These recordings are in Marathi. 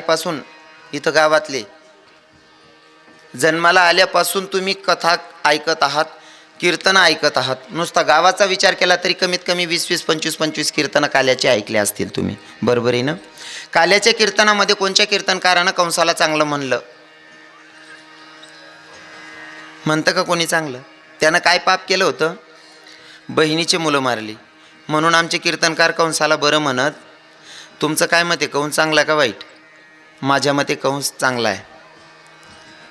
पासून इथं गावातले. जन्माला आल्यापासून तुम्ही कथा ऐकत आहात कीर्तन ऐकत आहात. नुसता गावाचा विचार केला तरी कमीत कमी वीस वीस पंचवीस पंचवीस कीर्तनं काल्याचे ऐकले असतील तुम्ही. बरोबर आहे ना? काल्याच्या कीर्तनामध्ये कोणत्या कीर्तनकारानं कंसाला चांगलं म्हणलं? म्हणतं का कोणी चांगलं? त्यानं काय पाप केलं होतं? बहिणीचे मुलं मारली. म्हणून आमचे कीर्तनकार कंसाला बरं म्हणत तुमचं काय मत आहे? कौन चांगला का वाईट? माझ्या मते कंस चांगला आहे.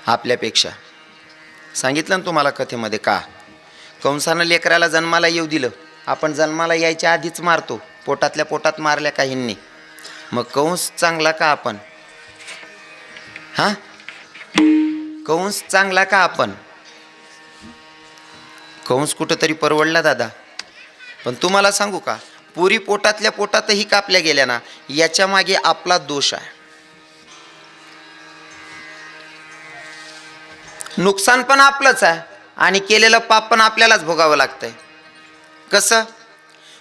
आपल्यापेक्षा. सांगितलं ना तुम्हाला कथेमध्ये का? कंसानं लेकराला जन्माला येऊ दिलं. आपण जन्माला यायच्या आधीच मारतो. पोटातल्या पोटात मारल्या काहींनी. मग कंस चांगला का आपण? हां? कंस चांगला का आपण? कंस कुठंतरी परवडला दादा. पण तुम्हाला सांगू का? पुरी पोटातल्या पोटातही कापल्या गेल्या ना याच्या मागे आपला दोष आहे. नुकसान पण आपलंच आहे आणि केलेलं पाप पण आपल्यालाच भोगावं लागतंय. कसं?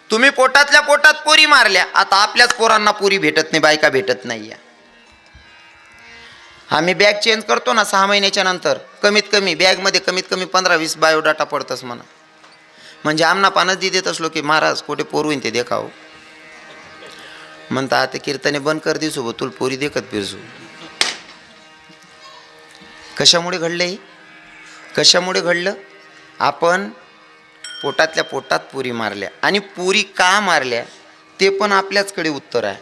तुम्ही पोटातल्या पोटात पोरी मारल्या आता आपल्याच पोरांना पोरी भेटत नाही बायका भेटत नाही आम्ही बॅग चेंज करतो ना सहा महिन्याच्या नंतर कमीत कमी बॅगमध्ये कमीत कमी पंधरा वीस बायोडाटा पडतच म्हणा. म्हणजे आमना पानच दे देत असलो की महाराज कुठे पोरवीन ते देखाव? म्हणता आता कीर्तने बंद कर दिसू बो तुला पोरी देखत फिरसू. कशामुळे घडलं हे कशामुळे घडलं? आपण पोटातल्या पोटात पुरी मारल्या आणि पुरी का मारल्या ते पण आपल्याचकडे उत्तर आहे.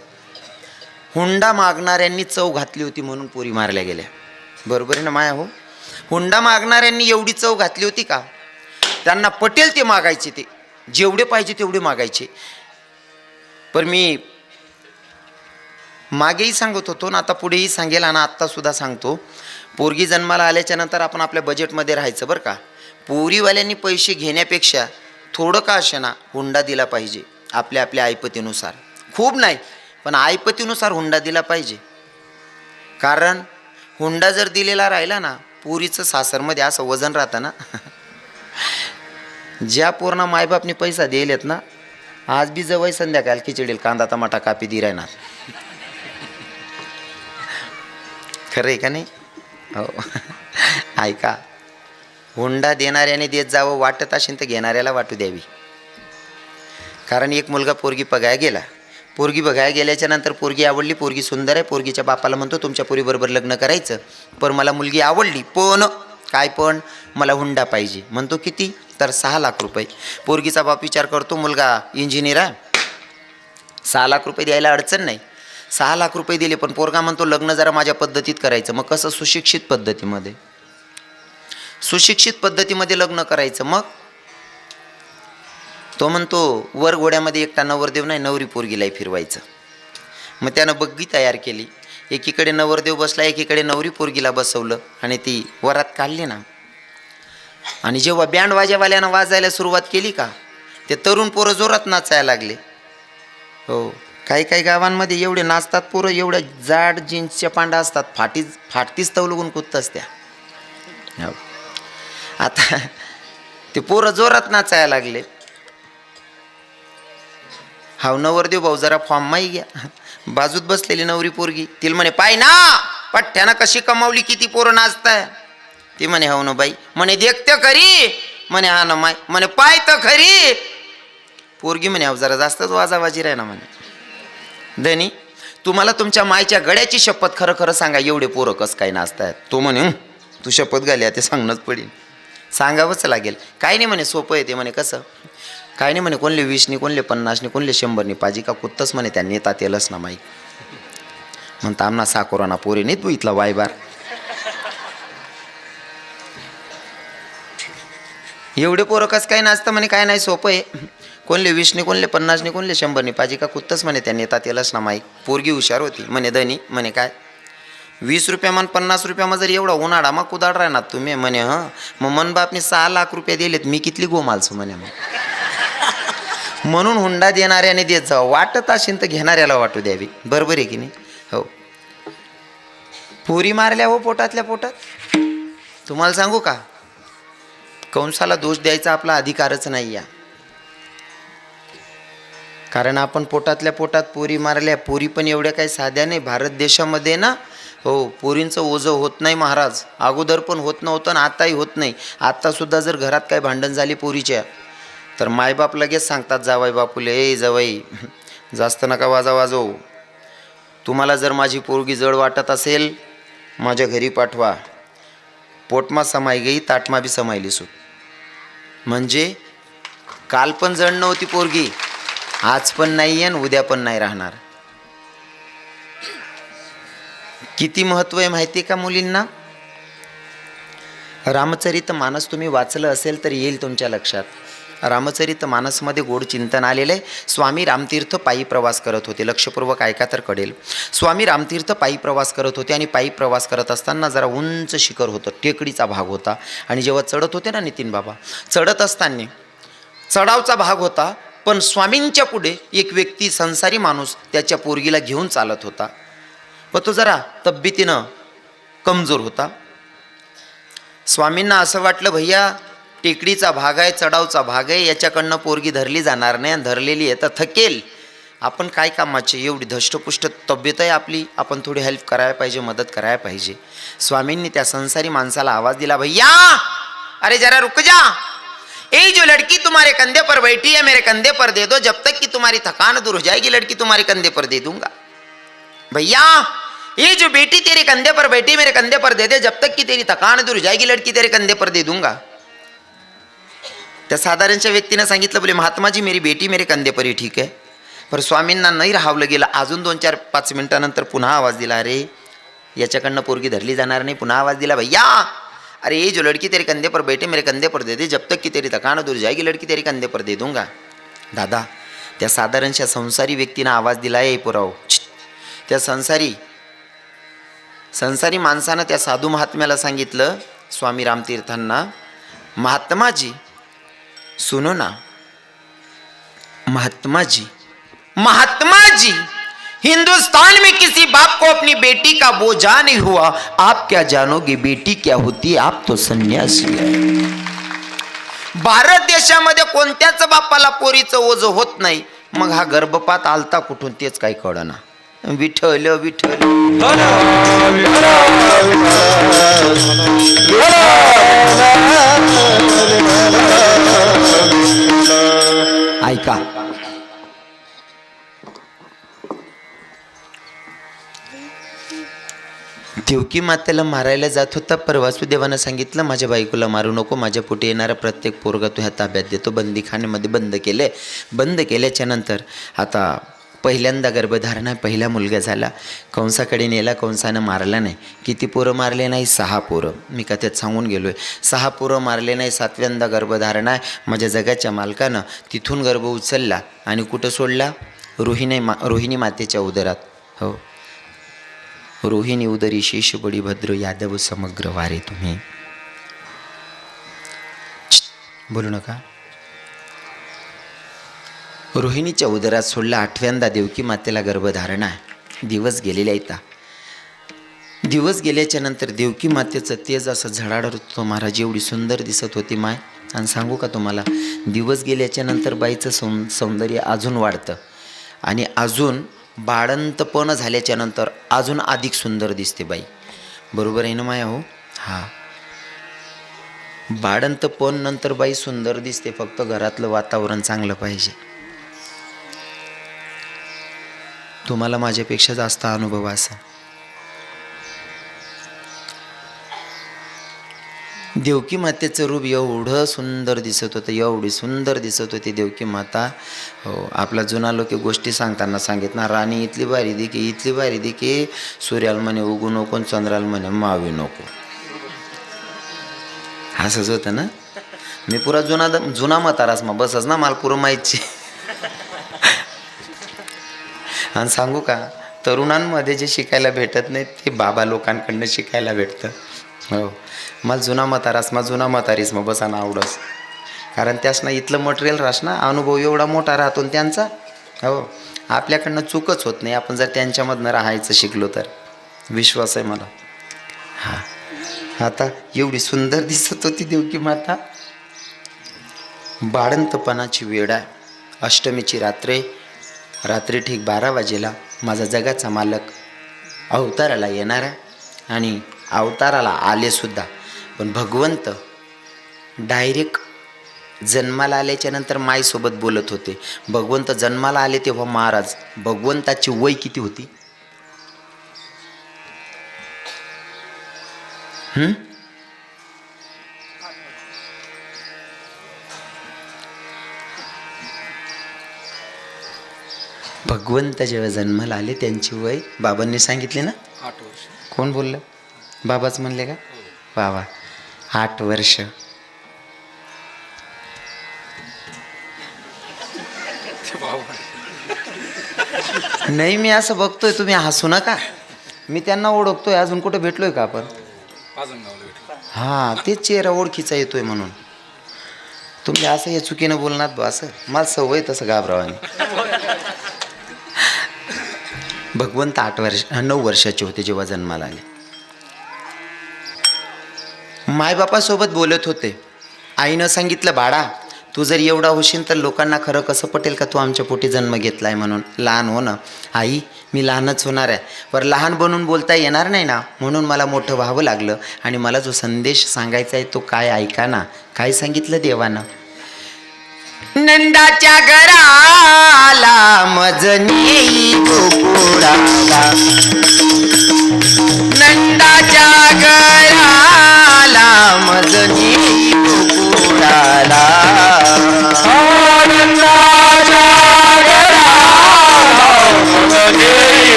हुंडा मागणाऱ्यांनी चव घातली होती म्हणून पुरी मारल्या गेल्या. बरोबर आहे ना माया हो? हुंडा मागणाऱ्यांनी एवढी चव घातली होती का? त्यांना पटेल ते मागायचे ते. जेवढे पाहिजे तेवढे मागायचे. पण मी मागेही सांगत होतो ना आता पुढेही सांगेल आणि आत्तासुद्धा सांगतो. पोरगी जन्माला आल्याच्यानंतर आपण आपल्या बजेटमध्ये राहायचं बरं का? पोरीवाल्यांनी पैसे घेण्यापेक्षा थोडं का ना हुंडा दिला पाहिजे आपल्या आपल्या ऐपतीनुसार खूप नाही पण ऐपतीनुसार हुंडा दिला पाहिजे. कारण हुंडा जर दिलेला राहिला ना पुरीचं सासरमध्ये असं वजन राहतं ना. ज्या पूर्ण मायबापनी पैसा दिलेत ना आज बी जवळ संध्याकाळ खिचडील कांदा टमाटा कापी दी खरं आहे का नाही? हो. ऐका. हुंडा देणाऱ्याने देत जावं वाटत असेल तर घेणाऱ्याला वाटू द्यावी. कारण एक मुलगा पोरगी बघायला गेला. पोरगी बघायला गेल्याच्यानंतर पोरगी आवडली पोरगी सुंदर आहे पोरगीच्या बापाला म्हणतो तुमच्या पोरीबरोबर लग्न करायचं. पण मला मुलगी आवडली पण काय पण? मला हुंडा पाहिजे. म्हणतो किती? तर सहा लाख रुपये. पोरगीचा बाप विचार करतो मुलगा इंजिनियर आहे. सहा लाख रुपये द्यायला अडचण नाही. सहा लाख रुपये दिले पण पोरगा म्हणतो लग्न जरा माझ्या पद्धतीत करायचं. मग कसं? सुशिक्षित पद्धतीमध्ये. सुशिक्षित पद्धतीमध्ये लग्न करायचं. मग तो म्हणतो वर घोड्यामध्ये एकटा नवरदेव नाही नवरी पोरगीलाही फिरवायचं. मग त्यानं बग्गी तयार केली. एकीकडे नवरदेव बसला एकीकडे नवरी पोरगीला बसवलं आणि ती वरात काढली ना. आणि जेव्हा बँड वाजेवाल्यानं वाजायला सुरुवात केली का ते तरुण पोरं जोरात नाचायला लागले. हो. काही काही गावांमध्ये एवढे नाचतात पोरं एवढ्या जाड जीन्सच्या पांडा असतात. फाटी फाटतीच तवलगून कुदतच त्या. हो. आता ते पोरं जोरात नाचायला लागले. हाव नवरदेव भाऊ जरा फॉर्म माही घ्या. बाजूत बसलेली नवरी पोरगी तिला म्हणे पाय ना पठ्ठ्यानं कशी कमावली किती पोरं नाचताय? ती म्हणे हाव ना बाई. म्हणे देखते खरी. म्हणे हा ना माय. म्हणे पाय तर खरी. पोरगी म्हणे अहो जरा जास्तच वाजावाजी राही ना म्हणे धनी तुम्हाला तुमच्या मायच्या गड्याची शपथ खरं खरं सांगा. एवढे पोरं कस काय नाचतायत? तो म्हणे तू शपथ घाली ते सांगणंच पडेल सांगावंच लागेल. काय नाही म्हणे सोपं आहे ते म्हणे कसं? काय नाही म्हणे कोणले वीसनी कोणले पन्नासनी कोणले शंभरनी पाजी का कुत्तच म्हणे त्या नेता तेलच ना माई. म्हणता आमना साकोराना पोरी नाही तू इथला वायबार. एवढे पोरं कसं काय नाचतं म्हणे काय नाही सोपं आहे. कोणले वीसने कोणले पन्नासने कोणले शंभरने? पाजी का कुत्तच म्हणे त्यांनी येतात तेलच ना माई पोरगी हुशार होती म्हणे धनी म्हणे काय? वीस रुपयामान पन्नास रुपयामा जर एवढा उन्हाळा मग कुदाड राहणार तुम्ही म्हणे हं? मग मन बापने सहा लाख रुपये दिलेत मी कितली गोमालसो म्हणे मग. म्हणून हुंडा देणाऱ्याने देत जावं वाटत असेल तर घेणाऱ्याला वाटू द्यावी. बरोबर आहे की नाही? हो. पुरी मारल्या हो पोटातल्या पोटात? तुम्हाला सांगू का? कंसाला दोष द्यायचा आपला अधिकारच नाही या कारण आपण पोटातल्या पोटात पोरी मारल्या पोरी पण एवढ्या काही साध्या नाही. भारत देशामध्ये ना हो पोरींचं ओझं होत नाही महाराज. अगोदर पण होत नव्हतं आणि आताही होत नाही. आत्तासुद्धा जर घरात काही भांडण झाली पोरीच्या तर मायबाप लगेच सांगतात जावाई बापूले ए जावाई जास्त नका वाजा वाजवू. तुम्हाला जर माझी पोरगी जड वाटत असेल माझ्या घरी पाठवा. पोटमा समाई गई ताटमा बी समायली सूट. म्हणजे काल पण जड नव्हती पोरगी. आज पण नाही आहे आणि उद्या पण नाही राहणार. किती महत्त्व आहे माहिती आहे का मुलींना? रामचरित मानस तुम्ही वाचलं असेल तर येईल तुमच्या लक्षात. रामचरित मानसमध्ये गोड चिंतन आलेलं आहे. स्वामी रामतीर्थ पायी प्रवास करत होते. लक्षपूर्वक ऐका तर कळेल. स्वामी रामतीर्थ पायी प्रवास करत होते आणि पायी प्रवास करत असताना जरा उंच शिखर होतं. टेकडीचा भाग होता. आणि जेव्हा चढत होते ना नितीन बाबा चढत असताना चढावचा भाग होता. पण स्वामींच्या पुढे एक व्यक्ती संसारी माणूस त्याच्या पोरगीला घेऊन चालत होता. व तो जरा तब्येतीनं कमजोर होता. स्वामींना असं वाटलं भैया टेकडीचा भाग आहे चढावचा भाग आहे याच्याकडनं पोरगी धरली जाणार नाही आणि धरलेली आहे तर थकेल. आपण काय कामाचे? एवढी धष्टपुष्ट तब्येत आहे आपली. आपण थोडी हेल्प करायला पाहिजे मदत करायला पाहिजे. स्वामींनी त्या संसारी माणसाला आवाज दिला भैया! अरे जरा रुक जा! ए जो लड़की तुम्हारे कंधे पर बैठी है मेरे कंधे पर दे दो जब तक कि तुम्हारी थकान दूर हो जाएगी लड़की तुम्हारे कंधे पर दे दूंगा। भैया ये जो बेटी तेरे कंधे पर बैठी मेरे कंधे पर दे दे जब तक कि तेरी थकान दूर हो जाएगी लड़की तेरे कंधे पर दे दूंगा। त्या साधारणच्या व्यक्तीनं सांगितलं बोले महात्माजी मेरी बेटी मेरे कंधे पर ही ठीक आहे पर स्वामींना नाही राहावलं गेलं अजून दोन चार पाच मिनिटानंतर पुन्हा आवाज दिला अरे याच्याकडनं पोरगी धरली जाणार नाही पुन्हा आवाज दिला भैया. अरे ये जो लड़की तेरे कंधे पर बैठे मेरे कंधे पर दे दे जब तक कि तेरी थकान दूर जाएगी लड़की तेरे कंधे पर दे दूंगा। दादा त्या साधारणशा संसारी व्यक्तीनं आवाज दिला आहे पुराव. त्या संसारी संसारी माणसानं त्या साधू महात्म्याला सांगितलं स्वामी रामतीर्थांना महात्माजी सुनो ना महात्मा जी महात्मा जी हिंदुस्तान में किसी बाप को अपनी बेटी का बोझा नहीं हुआ। आप क्या जानोगे बेटी क्या होती आप तो संन्यासी है। भारत देशामध्ये कोणत्याच बापाला पोरीचं ओझ होत नाही. मग हा गर्भपात आलता कुठून? तेच काही कळना. विठल विठल विठल ढोकी मातेला मारायला जात होता पर वासुदेवानं सांगितलं माझ्या बायकोला मारू नको माझ्या पोटी येणारा प्रत्येक पोरगा तू ह्या ताब्यात देतो बंदीखान्यामध्ये बंद केले बंद केल्याच्यानंतर. आता पहिल्यांदा गर्भधारणा पहिला मुलगा झाला. कंसाकडे नेला कंसानं मारला नाही. किती पोरं मारले नाही? सहा पोरं. मी कथेत सांगून गेलो आहे सहा पोरं मारले नाही सातव्यांदा गर्भधारणा आहे. माझ्या जगाच्या मालकानं तिथून गर्भ उचलला आणि कुठं सोडला? रोहिणी मा रोहिणी मातेच्या उदरात. हो. रोहिणी उदरी शेष बडी भद्र यादव समग्र वारे तुम्ही. बोलू नका. रोहिणीच्या उदरात सोडला आठव्यांदा देवकी मातेला गर्भधारणा. आहे दिवस गेलेल्या येता दिवस गेल्याच्यानंतर देवकी मातेचं तेज असं झळाळत होतं महाराज एवढी सुंदर दिसत होती माय. आणि सांगू का तुम्हाला दिवस गेल्याच्यानंतर बाईचं सौ सौंदर्य अजून वाढतं. आणि अजून बाळंतपण झाल्याच्यानंतर अजून अधिक सुंदर दिसते बाई. बरोबर आहे ना माया हो? हां. बाळंतपण नंतर बाई सुंदर दिसते फक्त घरातलं वातावरण चांगलं पाहिजे. तुम्हाला माझ्यापेक्षा जास्त अनुभव असा देवकी मातेचं रूप एवढं सुंदर दिसत होतं एवढी सुंदर दिसत होती देवकी माता. हो आपला जुना लोक गोष्टी सांगताना सांगित ना राणी इथली बारी दिकी इथली बारी दिकी सूर्याला म्हणे उगू नको चंद्राल चंद्राला म्हणे मावी नको. असंच होतं ना? मी पुरा जुना जुना म्हातारास मग बसच ना मला पुरं माहिती आणि सांगू का तरुणांमध्ये जे शिकायला भेटत नाही ते बाबा लोकांकडनं शिकायला भेटतं. हो. मला जुना म्हातारास मग जुना म्हातारीस मग बसा ना आवडस. कारण त्यासना इथलं मटेरियल राहस ना अनुभव एवढा मोठा राहतो ना त्यांचा. हो आपल्याकडनं चूकच होत नाही. आपण जर त्यांच्यामधनं राहायचं शिकलो तर. विश्वास आहे मला. हां. आता एवढी सुंदर दिसत होती देवकी माता. बाळंतपणाची वेळ आहे. अष्टमीची रात्र रात्री ठीक बारा वाजेला माझा जगाचा मालक अवताराला येणार आहे. आणि अवताराला आलेसुद्धा पण भगवंत डायरेक्ट जन्माला आल्याच्यानंतर माईसोबत बोलत होते. भगवंत जन्माला आले तेव्हा महाराज भगवंताची वय किती होती? हं? भगवंत जेव्हा जन्माला आले त्यांची वय बाबांनी सांगितले ना? आठ वर्ष. कोण बोललं? बाबाच म्हणले का? वा वा. आठ वर्ष. नाही मी असं बघतोय तुम्ही हसू नका. मी त्यांना ओळखतोय अजून कुठे भेटलोय का आपण? हां तेच चेहरा ओळखीचा येतोय म्हणून. तुम्ही असं हे चुकीनं बोलणार बा असं. मला सवय तसं घाबरावाने भगवंत आठ वर्ष नऊ वर्षाचे होते जेव्हा जन्माला आले. मायबापासोबत बोलत होते. आईनं सांगितलं बाळा तू जर एवढा होशील तर लोकांना खरं कसं पटेल का तू आमच्या पोटी जन्म आहे म्हणून? लहान हो ना. आई मी लहानच होणार आहे. पर लहान बनून बोलता येणार नाही ना? म्हणून मला मोठं व्हावं लागलं आणि मला जो संदेश सांगायचा आहे तो काय ऐका ना? काय सांगितलं देवानं? नंदाच्या घराला मजनी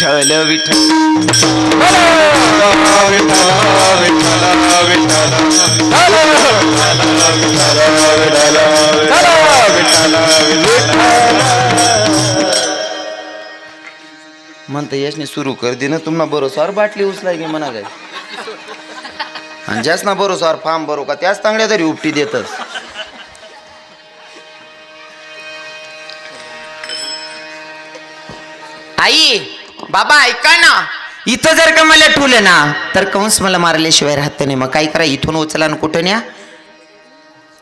विठ्ठल विठ्ठल. म्हणतं यशने सुरू कर दे ना तुम्हाला भरोसावर बाटली उचलाय की म्हणा काय. आणि ज्याच ना भरोसावर फार्म भरो का त्याच तांगड्या तरी उपटी देतच आई बाबा ऐका ना. इथं जर का मला ठुलं ना तर कंस मला मारल्याशिवाय राहत नाही. मग काय करा इथून उचला ना कुठं न्या?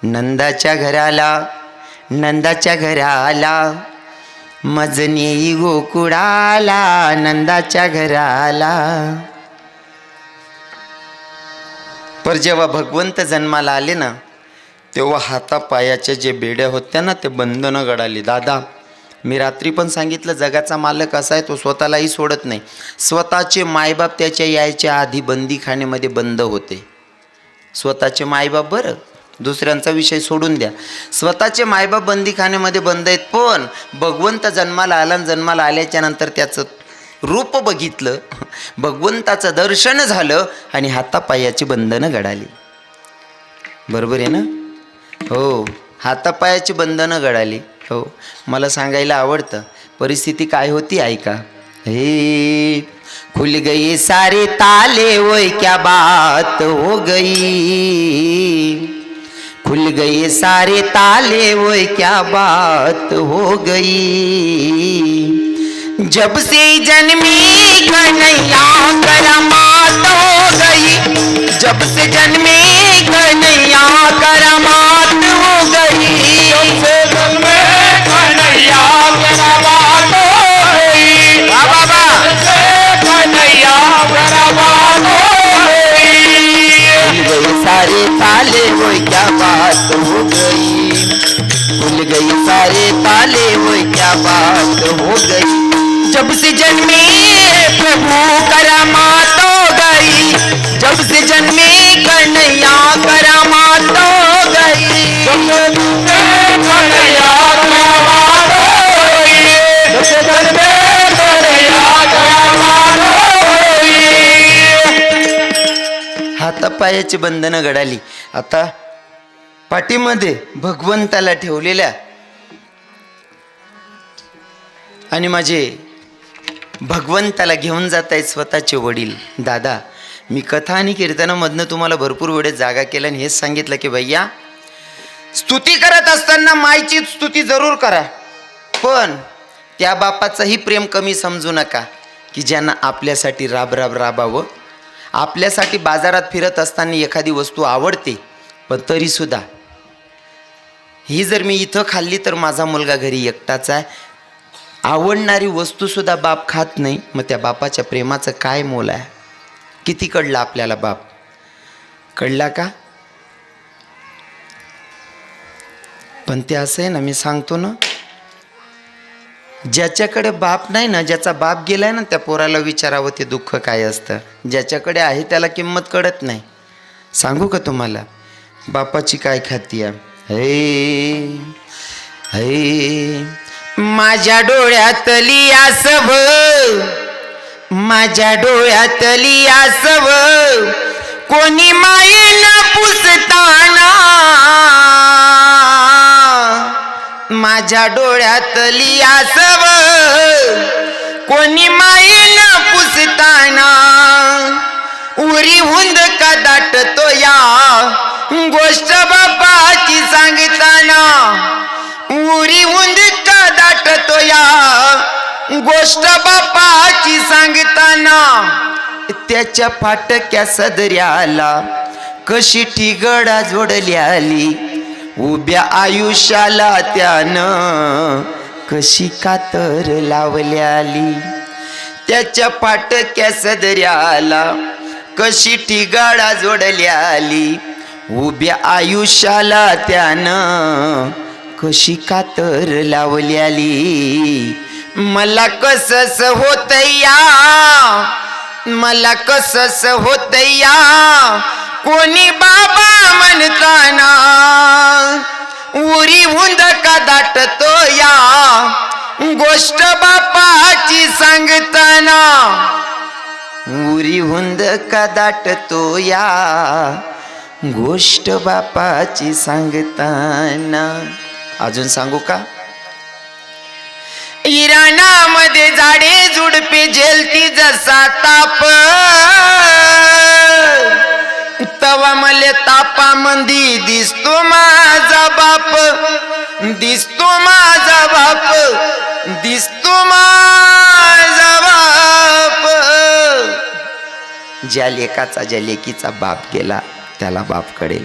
नंदाच्या घराला नंदाच्या घराला मजनी गोकुळाला नंदाच्या घराला. पर जेव्हा भगवंत जन्माला आले ना तेव्हा हातापायाच्या जे बेड्या होत्या ना ते बंधनं गडाली. दादा मी रात्री पण सांगितलं जगाचा मालक असा आहे तो स्वतःलाही सोडत नाही. स्वतःचे मायबाप त्याच्या यायच्या आधी बंदीखाण्यामध्ये बंद होते. स्वतःचे मायबाप बरं दुसऱ्यांचा विषय सोडून द्या. स्वतःचे मायबाप बंदीखाण्यामध्ये बंद आहेत पण भगवंत जन्माला आला आणि जन्माला आल्याच्यानंतर त्याचं रूप बघितलं भगवंताचं दर्शन झालं आणि हातापायाची बंधनं घडाली बरोबर आहे ना? हो हातापायाची बंधनं घडाली हो मला सांगायला आवडतं. परिस्थिती काय होती ऐका. हे खुल गई सारे ताले वय क्या बात हो गई. खुल गए सारे ताले वो क्या बात हो गई. जब से जन्मी कन्हैया करमात हो गई. जब से जन्मी कन्हैया करमात हो गई. सारे ताले वो क्या बात हो गई? भूल गई सारे ताले वो क्या बात हो गई? जब से जन्मे प्रभु पायाची बंधनं घडाली. आता पाठीमध्ये भगवंताला ठेवलेल्या आणि माझे भगवंताला घेऊन जात आहेत स्वतःचे वडील. दादा मी कथा आणि कीर्तनामधनं तुम्हाला भरपूर वेळेस जागा केल्या आणि हेच सांगितलं की भैया स्तुती करत असताना मायची स्तुती जरूर करा पण त्या बापाचंही प्रेम कमी समजू नका की ज्यांना आपल्यासाठी राब राब राबावं आपल्यासाठी बाजारात फिरत असताना एखादी वस्तू आवडते पण तरीसुद्धा. ही जर मी इथं खाल्ली तर माझा मुलगा घरी एकटाच आहे. आवडणारी वस्तूसुद्धा बाप खात नाही मग त्या बापाच्या प्रेमाचं काय मोल आहे? किती कळलं आपल्याला बाप? कळला का? पण ते असं आहे ना मी सांगतो ना ज्याच्याकडे बाप नाही ना ज्याचा बाप गेलाय ना त्या पोराला विचारावं ते दुःख काय असतं. ज्याच्याकडे आहे त्याला किंमत कळत नाही. सांगू का तुम्हाला? बापाची काय खाती आहे? हे माझ्या डोळ्यातली आसव माझ्या डोळ्यातली आसव कोणी मायेनं पुसताना माझ्या डोळ्यातली आसव कोणी मायेनं पुसताना. उरी हुंद का दाटतो या गोष्ट बापाची सांगताना. उरी हुंद का दाटतो या गोष्ट बापाची सांगताना. त्याच्या फाटक्या सदऱ्याला कशी ठिगडा जोडल्याली उभ्या आयुष्याला त्यानं कशी कातर लावल्याली? त्याच्या पाटक्या सदऱ्याला कशी ठिगाडा जोडल्याली? उभ्या आयुष्याला त्यानं कशी कातर लावल्याली? मला कसस होत या? मला कसस होत या? कोणी बाबा म्हणताना? उरी हुंद का दाटतो या? गोष्ट बापाची सांगताना? उरी हुंद का दाटतो या? गोष्ट बापाची सांगताना? अजून सांगू का? इराणामध्ये झाडे झुडपे झेलती जसा ताप. तवा मले तापा मंदी दिसतो माझा बाप दिसतो माझा बाप दिसतो माझा बाप. ज्या लेखाचा ज्या लेकीचा बाप गेला त्याला बाप कळेल.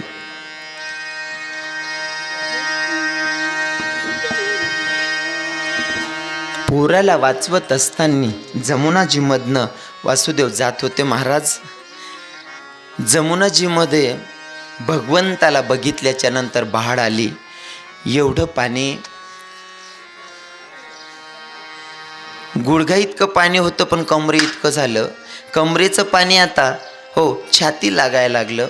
पोराला वाचवत असताना जमुनाजीमधनं वासुदेव जात होते महाराज. जमुनाजीमध्ये भगवंताला बघितल्याच्या नंतर बहाड आली. एवढं पाणी गुडघा इतकं पाणी होतं पण कमरे इतकं झालं. कमरेचं पाणी आता हो छाती लागायला लागलं.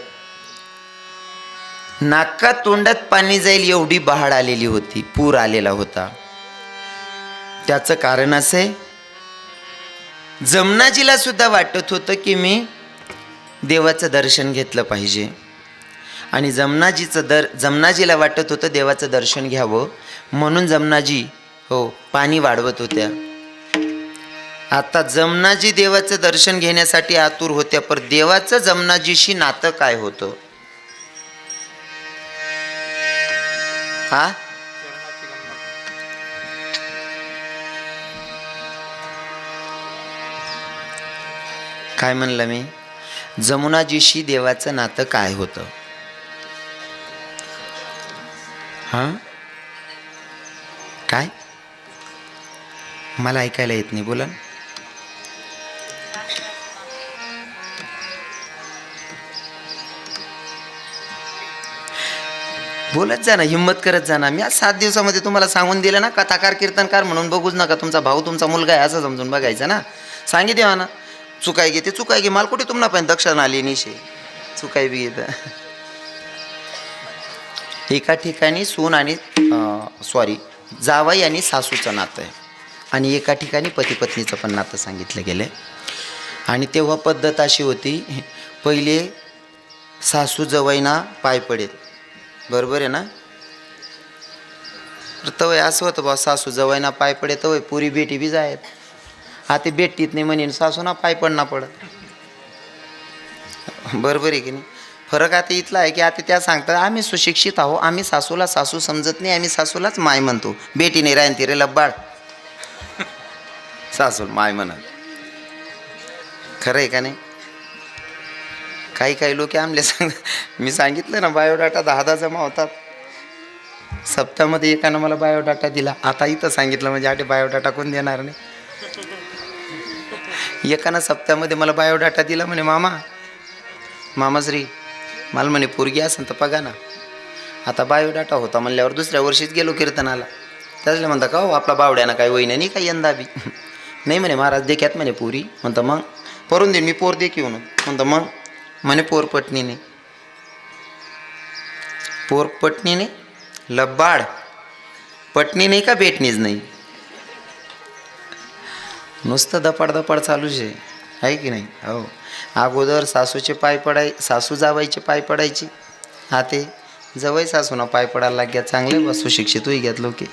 नाका तोंडात पाणी जाईल एवढी बहाड आलेली होती पूर आलेला होता. त्याचं कारण असं आहे जमनाजीला सुद्धा वाटत होतं की मी देवाचं दर्शन घेतलं पाहिजे. आणि जमनाजीचं दर जमनाजीला वाटत होतं देवाचं दर्शन घ्यावं. म्हणून जमनाजी हो पाणी वाढवत होत्या. आता जमनाजी देवाचं दर्शन घेण्यासाठी आतुर होत्या पर देवाचं जमनाजीशी नातं काय होतं? हा? काय म्हणलं मी? जमुनाजीशी देवाचं नातं काय होतं? हां? काय? मला ऐकायला येत नाही बोला बोलत जा ना हिंमत करत जा ना. मी आज सात दिवसामध्ये तुम्हाला सांगून दिलं ना कथाकार कीर्तनकार म्हणून बघूच नका तुमचा भाऊ तुमचा मुलगा आहे असं समजून बघायचं ना. सांगितलं देवा ना. चुकाय घे ते चुकाय गे माल कुठे तुम्हाला पण दक्षिण आली निशे? चुकाय बी घेत एका ठिकाणी सून आणि सॉरी जावाई आणि सासूचं नातं आहे. आणि एका ठिकाणी पती पत्नीचं पण नातं सांगितलं गेलं आणि तेव्हा पद्धत अशी होती पहिले सासू जवाईना पाय पडेल. बरोबर आहे ना? तर तवय असं होतं बा सासू जवाईना पाय पडे तवय पुरी बेटी बी जायत. हा ते बेटीत नाही म्हणेन सासूना पाय पडना पडत. बरोबर आहे की नाही? फरक आता इथला आहे की आता त्या सांगतात आम्ही सुशिक्षित आहो. आम्ही सासूला सासू समजत नाही. आम्ही सासूलाच माय म्हणतो. बेटी नाही राहीन रे लब्बाळ सासू माय म्हणत. खरं आहे का नाही? काही काही लोक आमले सांग मी सांगितलं ना बायोडाटा दहा दहा जमा होतात. सप्ताहामध्ये एकानं मला बायोडाटा दिला. आता इथं सांगितलं म्हणजे आटे बायोडाटा कोण देणार नाही. एकानं सप्त्यामध्ये मला बायोडाटा दिला म्हणे मामा मामाश्री मला म्हणे पोरगी असेल तर बघा ना आता बायोडाटा होता म्हणल्यावर दुसऱ्या वर्षीच गेलो कीर्तनाला. त्याचला म्हणता का हो आपला बावड्यानं काही होईना नाही काही यंदा बी? नाही म्हणे महाराज देख्यात म्हणे पोरी. म्हणतं मग? परून देईन मी पोर दे की म्हणतं मग? म्हणे पोर पटणीने पोर पटणीने लब्बाड पटणी नाही का भेटणीच नाही? नुसतं धपाडधपाड चालूच आहे. आहे की नाही? हो. अगोदर सासूचे पाय पडाय सासू जावायचे पाय पडायची. हा ते. जवळ सासूना पाय पडायला लाग्या चांगले बसू शिक्षितही होई की लोके.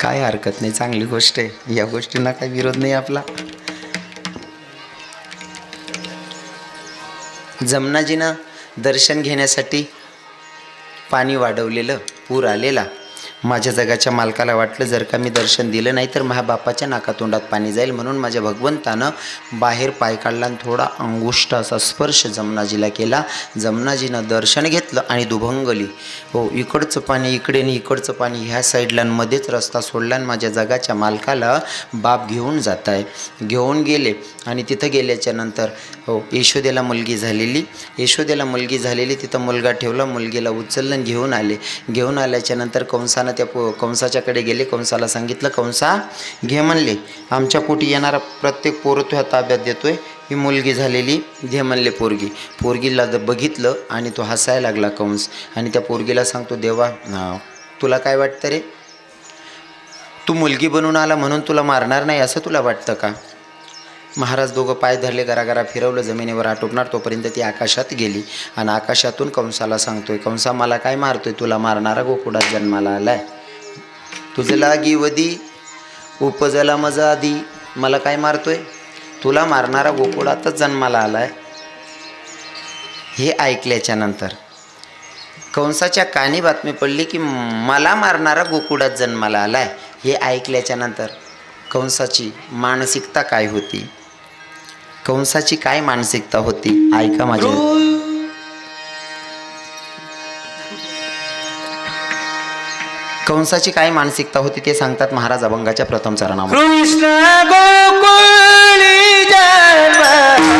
काय हरकत नाही चांगली गोष्ट आहे. या गोष्टींना काही विरोध नाही आपला. जमनाजीनं दर्शन घेण्यासाठी पाणी वाढवलेलं पूर आलेला. माझ्या जगाच्या मालकाला वाटलं जर का मी दर्शन दिलं नाही तर माझ्या बापाच्या नाकातोंडात पाणी जाईल म्हणून माझ्या भगवंतानं बाहेर पाय काढला आणि थोडा अंगुष्ट असा स्पर्श जमनाजीला केला. जमनाजीनं दर्शन घेतलं आणि दुभंगली. हो इकडचं पाणी इकडे आणि इकडचं पाणी ह्या साईडला मध्येच रस्ता सोडला आणि माझ्या जगाच्या मालकाला बाप घेऊन जात आहे घेऊन गेले आणि तिथं गेल्याच्यानंतर हो यशोदेला मुलगी झालेली. यशोदेला मुलगी झालेली तिथं मुलगा ठेवला मुलगीला उचललं घेऊन आले. घेऊन आल्याच्यानंतर कंसानं त्या पो कंसाच्याकडे गेले. कंसाला सांगितलं कंसा घे म्हणले. आमच्या पोटी येणारा प्रत्येक पोरं तुझ्या ताब्यात देतोय. ही मुलगी झालेली घे म्हणले पोरगी. पोरगीला बघितलं आणि तो हसायला लागला कंस आणि त्या पोरगीला सांगतो देवा तुला काय वाटतं रे? तू मुलगी बनून आला म्हणून तुला मारणार नाही असं तुला वाटतं का? महाराज दोघं पाय धरले गरागरा फिरवलं जमिनीवर आटोपणार तोपर्यंत ती आकाशात गेली. आणि आकाशातून कंसाला सांगतोय कंसा मला काय मारतोय? तुला मारणारा गोकुडात जन्माला आलाय. तुझं लागी वदी उपजला मजा आधी. मला काय मारतोय? तुला मारणारा गोकुळातच जन्माला आलाय. हे ऐकल्याच्या नंतर कंसाच्या कानी बातमी पडली की मला मारणारा गोकुळात जन्माला आलाय. हे ऐकल्याच्या नंतर कंसाची मानसिकता काय होती? कंसाची काय मानसिकता होती? ऐका माझ्या कंसाची काय मानसिकता होती ते सांगतात महाराज अभंगाच्या प्रथम चरणामध्ये. कृष्ण गोकुळी जन्म